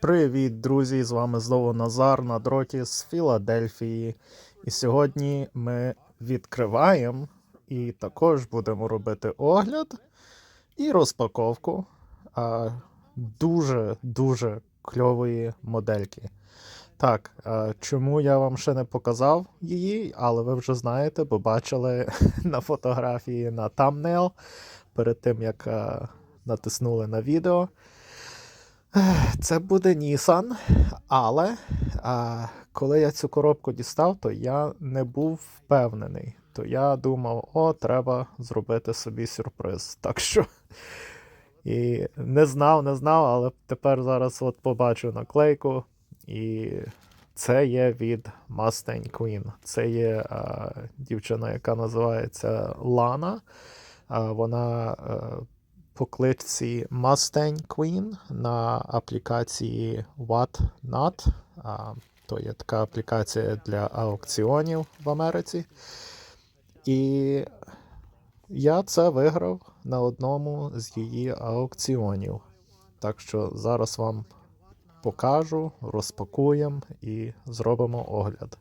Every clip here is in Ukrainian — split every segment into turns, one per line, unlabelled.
Привіт, друзі! З вами знову Назар на дроті з Філадельфії. І сьогодні ми відкриваємо і також будемо робити огляд і розпаковку а, дуже-дуже кльової модельки. Так, а, чому я вам ще не показав її, але ви вже знаєте, бо бачили на фотографії на thumbnail перед тим, як а, натиснули на відео. Це буде Nissan, але а, коли я цю коробку дістав, то я не був впевнений. То я думав, о, треба зробити собі сюрприз. Так що і не знав, не знав, але тепер зараз от побачу наклейку. І це є від Mustang Queen. Це є а, дівчина, яка називається Лана. А, вона. А, по кличці Mustang Queen на аплікації Whatnot. То є така аплікація для аукціонів в Америці. І я це виграв на одному з її аукціонів. Так що зараз вам покажу, розпакуємо і зробимо огляд.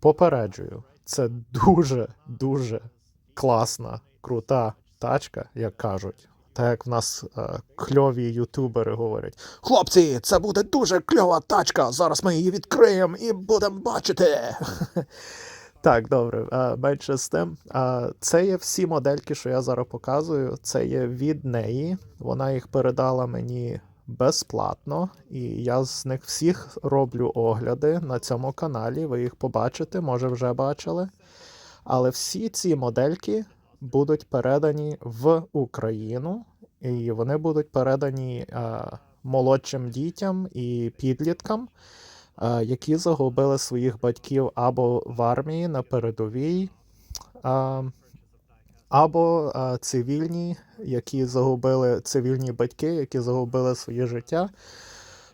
Попереджую, це дуже-дуже класна, крута тачка, як кажуть. Так як в нас е, кльові ютубери говорять: Хлопці, це буде дуже кльова тачка. Зараз ми її відкриємо і будемо бачити. Так, добре, е, менше з тим. Е, це є всі модельки, що я зараз показую. Це є від неї. Вона їх передала мені безплатно, і я з них всіх роблю огляди на цьому каналі. Ви їх побачите, може вже бачили. Але всі ці модельки будуть передані в Україну, і вони будуть передані е, молодшим дітям і підліткам, е, які загубили своїх батьків або в армії на передовій, е, або е, цивільні, які загубили цивільні батьки, які загубили своє життя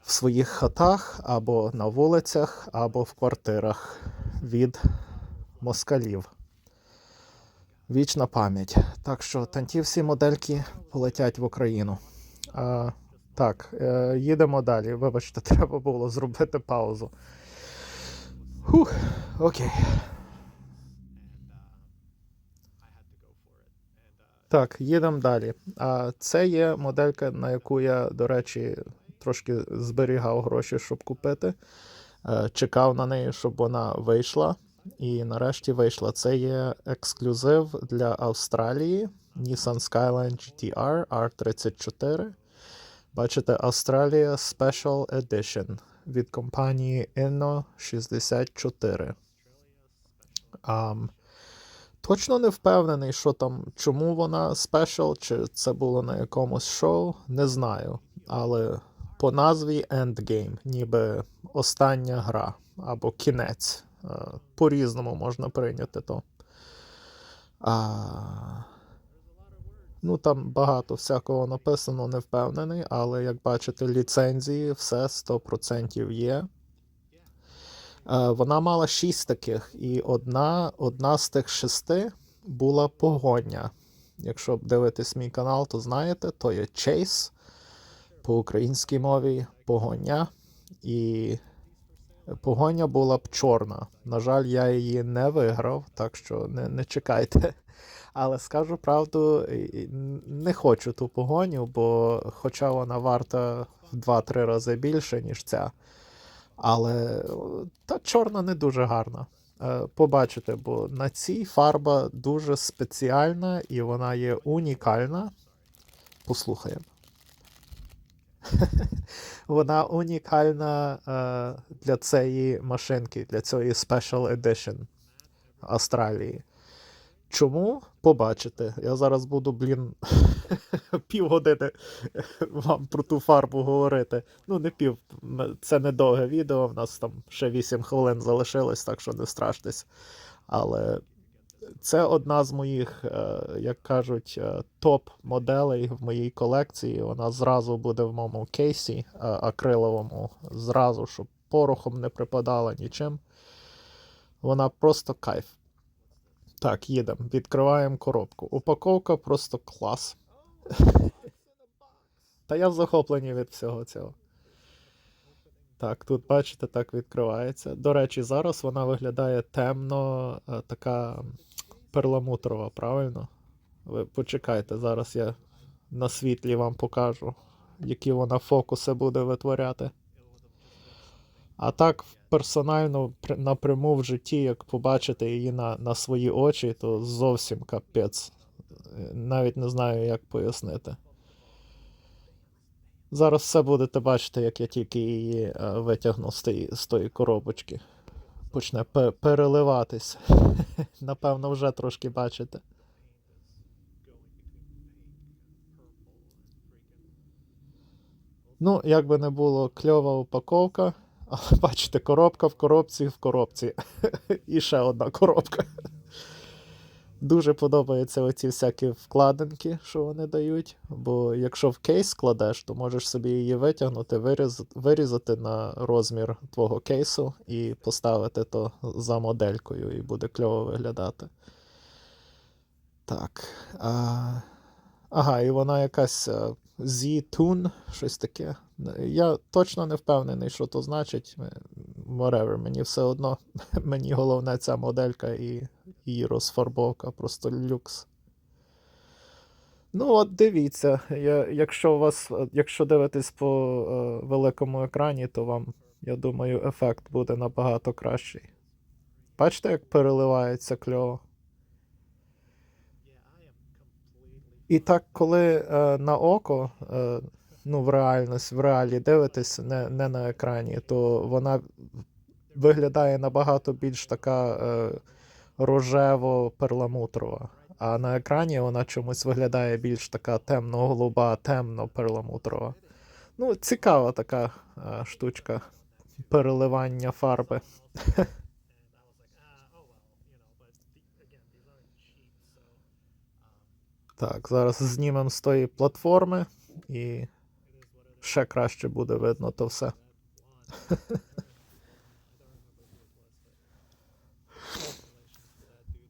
в своїх хатах, або на вулицях, або в квартирах від москалів. Вічна пам'ять. Так що танті всі модельки полетять в Україну. А, так, е, їдемо далі. Вибачте, треба було зробити паузу. Хух, окей. Так, їдемо далі. А це є моделька, на яку я, до речі, трошки зберігав гроші, щоб купити. Е, чекав на неї, щоб вона вийшла. І нарешті вийшла. Це є ексклюзив для Австралії Nissan Skyline GTR R34. Бачите, Australia Special Edition від компанії Inno 64. Um, точно не впевнений, що там, чому вона Special, чи це було на якомусь шоу, не знаю. Але по назві Endgame, ніби остання гра або кінець. Е, по-різному можна прийняти то. А, Ну, там багато всякого написано, не впевнений, але як бачите, ліцензії все 100% є. Е, Вона мала 6 таких, і одна, одна з тих шести була погоня. Якщо дивитесь мій канал, то знаєте, то є Chase по українській мові погоня. І Погоня була б чорна. На жаль, я її не виграв, так що не, не чекайте. Але скажу правду, не хочу ту погоню, бо хоча вона варта в 2-3 рази більше, ніж ця. Але та чорна не дуже гарна. Е, побачите, бо на цій фарба дуже спеціальна і вона є унікальна. Послухаємо. Вона унікальна е, для цієї машинки, для цієї Special Edition Австралії. Чому? Побачите. Я зараз буду, блін, півгодини вам про ту фарбу говорити. Ну, не пів, це не довге відео, в нас там ще 8 хвилин залишилось, так що не страштесь. Але це одна з моїх, е, як кажуть, е, топ-моделей в моїй колекції. Вона зразу буде в моєму кейсі е, акриловому, зразу, щоб порохом не припадала нічим. Вона просто кайф. Так, їдемо. Відкриваємо коробку. Упаковка просто клас. Та я в захопленні від всього цього. Так, тут бачите, так відкривається. До речі, зараз вона виглядає темно, така перламутрова, правильно? Ви почекайте, зараз я на світлі вам покажу, які вона фокуси буде витворяти. А так, персонально, напряму в житті, як побачите її на, на свої очі, то зовсім капець. Навіть не знаю, як пояснити. Зараз все будете бачити, як я тільки її е, витягну з з тої коробочки. Почне пе- переливатись. Напевно, вже трошки бачите. Ну, як би не було, кльова упаковка. Але бачите, коробка в коробці в коробці. І ще одна коробка. Дуже подобаються оці всякі вкладинки, що вони дають. Бо якщо в кейс складеш, то можеш собі її витягнути, виріз, вирізати на розмір твого кейсу і поставити то за моделькою, і буде кльово виглядати. Так. А... Ага, і вона якась Z-Tune, щось таке. Я точно не впевнений, що то значить. Whatever, мені все одно. Мені головне ця моделька і її розфарбовка, просто люкс. Ну, от дивіться, я, якщо у вас, е, якщо дивитесь по е, великому екрані, то вам, я думаю, ефект буде набагато кращий. Бачите, як переливається кльово? І так, коли е, на око, е, ну, в реальність, в реалі дивитесь, не, не на екрані, то вона виглядає набагато більш така е, рожево-перламутрова. А на екрані вона чомусь виглядає більш така темно-голуба, темно-перламутрова. Ну, цікава така е, штучка переливання фарби. Так, зараз знімемо з тої платформи і ще краще буде видно то все.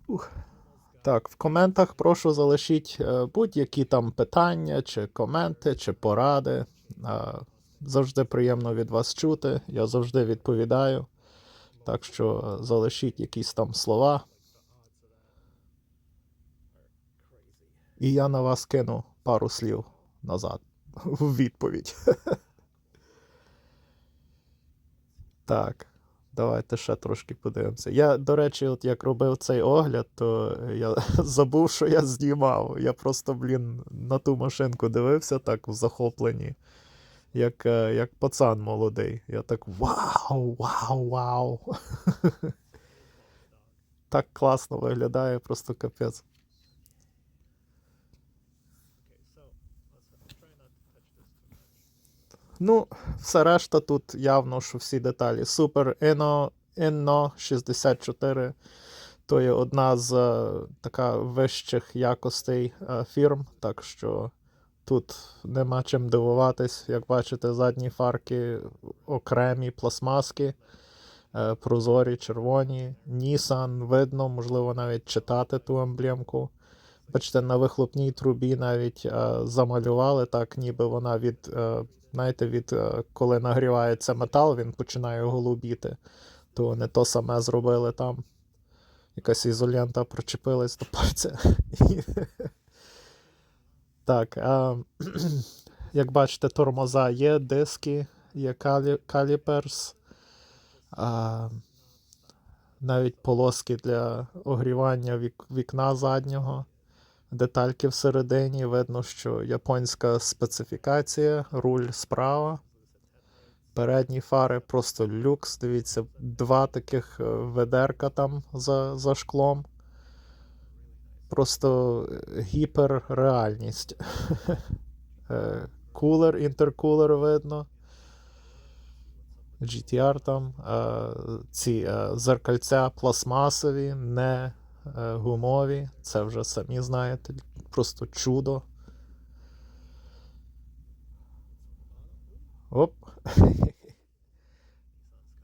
Ух. Так, в коментах прошу залишіть е, будь-які там питання, чи коменти, чи поради. Е, завжди приємно від вас чути. Я завжди відповідаю. Так що е, залишіть якісь там слова. І я на вас кину пару слів назад у відповідь. Так, давайте ще трошки подивимося. Я, до речі, от як робив цей огляд, то я забув, що я знімав. Я просто, блін, на ту машинку дивився так в захопленні, як, е, як пацан молодий. Я так вау, вау, вау. Так класно виглядає, просто капець. Ну, все решта тут явно, що всі деталі. Супер Inno, Inno 64. То є одна з е, така вищих якостей е, фірм, так що тут нема чим дивуватись. Як бачите, задні фарки окремі пластмаски, е, прозорі, червоні. Nissan видно, можливо, навіть читати ту емблемку. Бачите, на вихлопній трубі навіть е, замалювали так, ніби вона від, е, знаєте, від е, коли нагрівається метал, він починає голубіти. То не то саме зробили там. Якась ізолента прочепилась до пальця. Так, як бачите, тормоза є, диски, є калі, каліперс, а, навіть полоски для огрівання вік, вікна заднього. Детальки всередині, видно, що японська специфікація, руль справа. Передні фари просто люкс. Дивіться, два таких е, ведерка там за, за шклом. Просто е, гіперреальність. Е, Кулер, інтеркулер видно. GTR там. Ці зеркальця пластмасові, не гумові. Це вже самі знаєте. Просто чудо. Оп.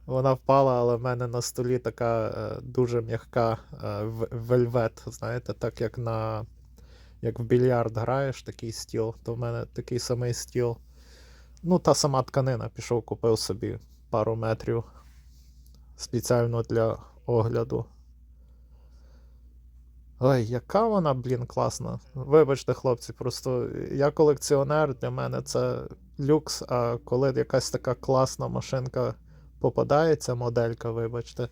Вона впала, але в мене на столі така е, дуже м'яка е, вельвет, знаєте, так як на. Як в більярд граєш, такий стіл, то в мене такий самий стіл. Ну, та сама тканина, пішов, купив собі пару метрів спеціально для огляду. Ой, яка вона, блін, класна. Вибачте, хлопці, просто я колекціонер, для мене це люкс, а коли якась така класна машинка попадається, моделька, вибачте,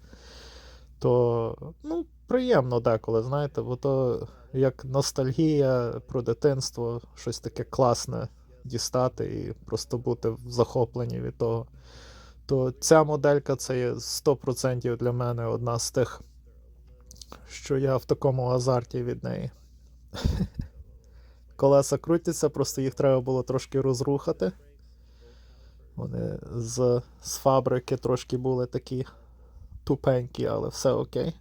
то ну, приємно деколи, знаєте, бо то як ностальгія про дитинство, щось таке класне дістати і просто бути в захопленні від того. То ця моделька це є 100% для мене одна з тих, що я в такому азарті від неї. Колеса крутяться, просто їх треба було трошки розрухати. Вони з, з фабрики трошки були такі тупенькі, але все окей.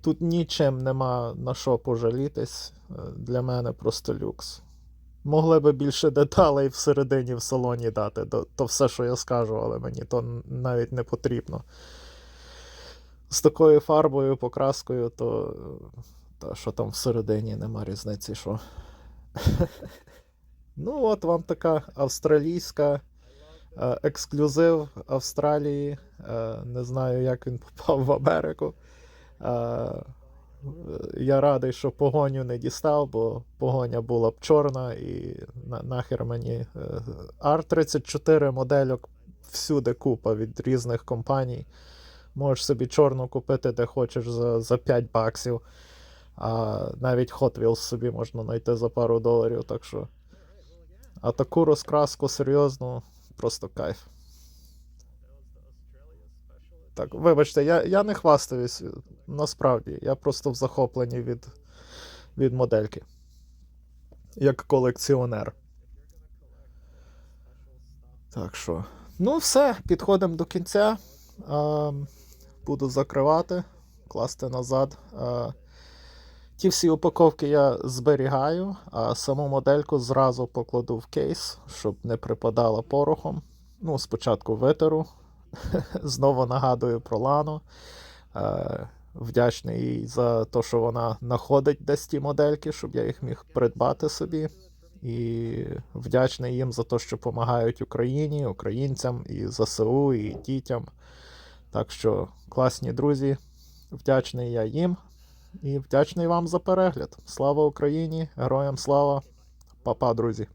Тут нічим нема на що пожалітись. Е, Для мене просто люкс. Могли би більше деталей всередині в салоні дати, то, то все, що я скажу, але мені то навіть не потрібно. З такою фарбою, покраскою, то, то що там всередині нема різниці, що. Ну, от вам така австралійська е, ексклюзив Австралії. Е, не знаю, як він попав в Америку. Е, я радий, що погоню не дістав, бо погоня була б чорна і на, нахер мені. е, R34 модельок всюди купа від різних компаній. Можеш собі чорну купити, де хочеш за, за 5 баксів. А навіть Hot Wheels собі можна знайти за пару доларів. Так що. А таку розкраску серйозну, просто кайф. Так, вибачте, я, я не хвастаюсь, насправді. Я просто в захопленні від, від модельки. Як колекціонер. Так що. Ну, все, підходимо до кінця. А, буду закривати, класти назад. Ті всі упаковки я зберігаю, а саму модельку зразу покладу в кейс, щоб не припадала порохом. Ну, спочатку витеру. Знову нагадую про Лану. Е, вдячний їй за те, що вона знаходить десь ті модельки, щоб я їх міг придбати собі. І вдячний їм за те, що допомагають Україні, українцям, і ЗСУ, і дітям. Так що класні друзі, вдячний я їм і вдячний вам за перегляд. Слава Україні! Героям слава! Па-па, друзі!